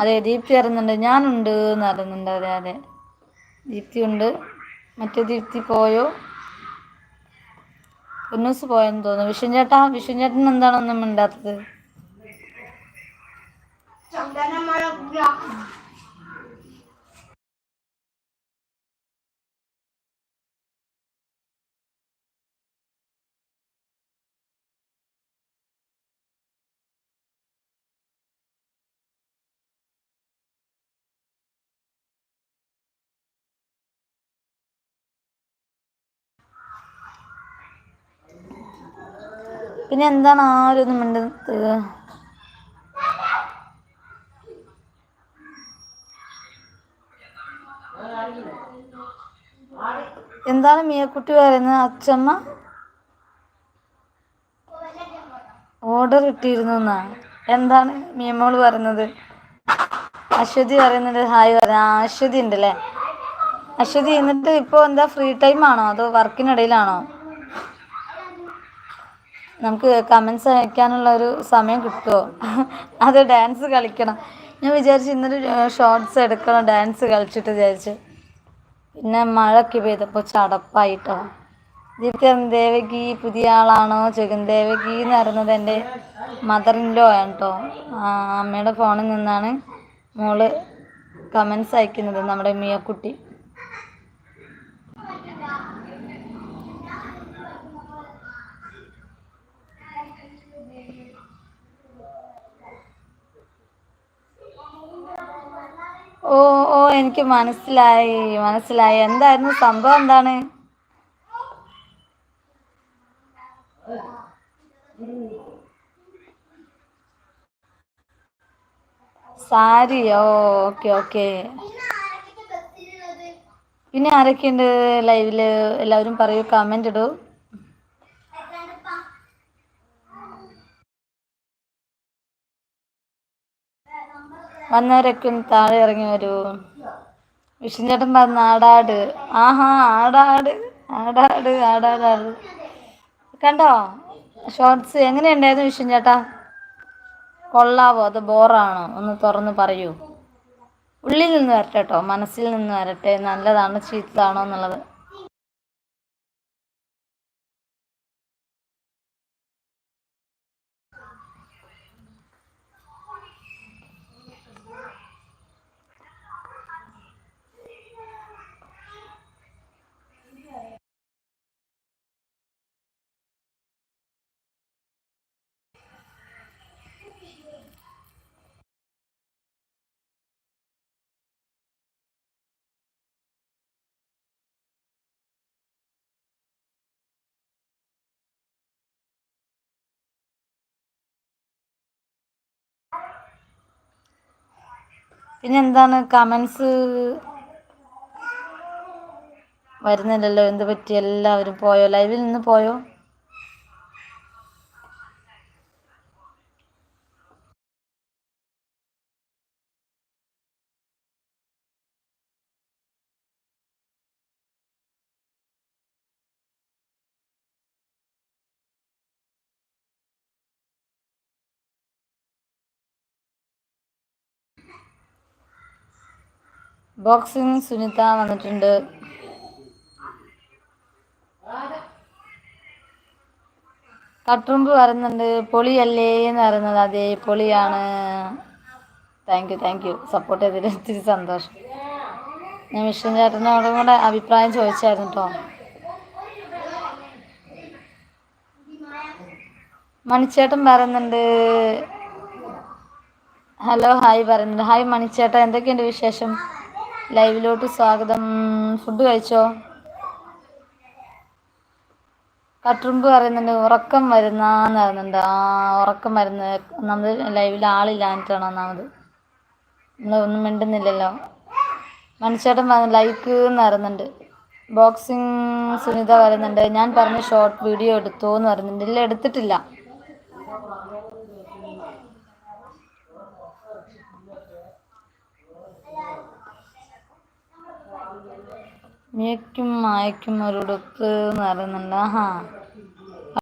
അതെ ദീപ്തി അറിയുന്നുണ്ട് ഞാനുണ്ട് എന്ന് അറിയുന്നുണ്ട് അതെ അതെ. ദീപ്തി ഉണ്ട്. മറ്റേ ദീപ്തി പോയോ? ഉന്നൂസ് പോയെന്ന് തോന്നുന്നു. വിഷ്ണു ചേട്ടാ വിഷ്ണു എന്താണൊന്നും മിണ്ടാത്തത്? പിന്നെ എന്താണ് ആരൊന്നും മിണ്ടത് എന്താണ് മിയക്കുട്ടി പറയുന്നത്? അച്ചമ്മ? ഓർഡർ ഇട്ടിരുന്നു എന്നാ എന്താണ് മിയമ്മോൾ പറയുന്നത്? അശ്വതി പറയുന്നുണ്ട് ഹായ് പറയാം അശ്വതി ഉണ്ടല്ലേ? അശ്വതി എന്നിട്ട് ഇപ്പോൾ എന്താ ഫ്രീ ടൈം ആണോ? അതോ വർക്കിനിടയിലാണോ നമുക്ക് കമൻസ് അയക്കാനുള്ള ഒരു സമയം കിട്ടുമോ അത് ഡാൻസ് കളിക്കണം. ഞാൻ വിചാരിച്ചു ഇന്നൊരു ഷോർട്സ് എടുക്കണം ഡാൻസ് കളിച്ചിട്ട് വിചാരിച്ചു. പിന്നെ മഴയൊക്കെ പെയ്തപ്പോൾ ചടപ്പായിട്ടോ. ദീപ്തി ദേവകി പുതിയ ആളാണോ? ചോദിക്കും ദേവകി എന്ന് പറയുന്നത് എന്റെ ലോ ആണ് കേട്ടോ അമ്മയുടെ ഫോണിൽ നിന്നാണ് മോൾ കമൻസ് അയക്കുന്നത് നമ്മുടെ മിയക്കുട്ടി. ഓ ഓ എനിക്ക് മനസ്സിലായി മനസ്സിലായി. എന്തായിരുന്നു? സംഭവം എന്താണ്? Sorry oh okay okay. പിന്നെ ആരൊക്കെയുണ്ട് ലൈവിൽ? എല്ലാവരും പറയൂ കമന്റ് ഇടൂ. വന്നവരൊക്കെ താഴെ ഇറങ്ങി വരൂ. വിഷ്ണുചേട്ടൻ പറഞ്ഞ ആടാട്. ആഹാ ആടാട് ആടാട് ആടാടാട് കണ്ടോ? ഷോർട്സ് എങ്ങനെയുണ്ടായിരുന്നു വിഷ്ണു ചേട്ടാ കൊള്ളാവോ? അത് ബോറാണോ? ഒന്ന് തുറന്ന് പറയൂ. ഉള്ളിൽ നിന്ന് വരട്ടെ കേട്ടോ മനസ്സിൽ നിന്ന് വരട്ടെ. നല്ലതാണ് ചീത്തതാണോ എന്നുള്ളത്. പിന്നെ എന്താണ് കമൻസ് വരുന്നില്ലല്ലോ എന്ത് പറ്റി? എല്ലാവരും പോയോ? ലൈവിൽ നിന്ന് പോയോ? ബോക്സിംഗ് സുനിത വന്നിട്ടുണ്ട്. കട്ടുറുമ്പ് പറയുന്നുണ്ട് പൊളിയല്ലേ എന്ന് പറയുന്നത് അതെ പൊളിയാണ്. Thank you thank you support ചെയ്തതിൽ ഒത്തിരി സന്തോഷം. ഞാൻ വിഷ്ണു ചേട്ടനോടും കൂടെ അഭിപ്രായം ചോദിച്ചായിരുന്നു കേട്ടോ മണിച്ചേട്ടൻ പറയുന്നുണ്ട് ഹലോ ഹായ് പറയുന്നുണ്ട്. ഹായ് മണിച്ചേട്ടാ എന്തൊക്കെയുണ്ട് വിശേഷം? ലൈവിലോട്ട് സ്വാഗതം. ഫുഡ് കഴിച്ചോ? കട്ടുറുമ്പ് പറയുന്നുണ്ട് ഉറക്കം വരുന്നാന്ന് പറയുന്നുണ്ട്. ആ ഉറക്കം വരുന്ന. നമ്മൾ ലൈവിൽ ആളില്ലാഞ്ഞിട്ടാണ് ഒന്നാമത്. നമ്മൾ ഒന്നും മിണ്ടുന്നില്ലല്ലോ. മനുഷ്യട്ടൻ ലൈക്ക് എന്ന് പറയുന്നുണ്ട്. ബോക്സിങ് സുനിത പറയുന്നുണ്ട് ഞാൻ പറഞ്ഞ ഷോർട്ട് വീഡിയോ എടുത്തോ എന്ന് പറയുന്നുണ്ട്. ഇല്ല എടുത്തിട്ടില്ല. മിയക്കും മായക്കും ഒരു ഉടുപ്പ് എന്ന് പറയുന്നുണ്ട്. ആഹാ.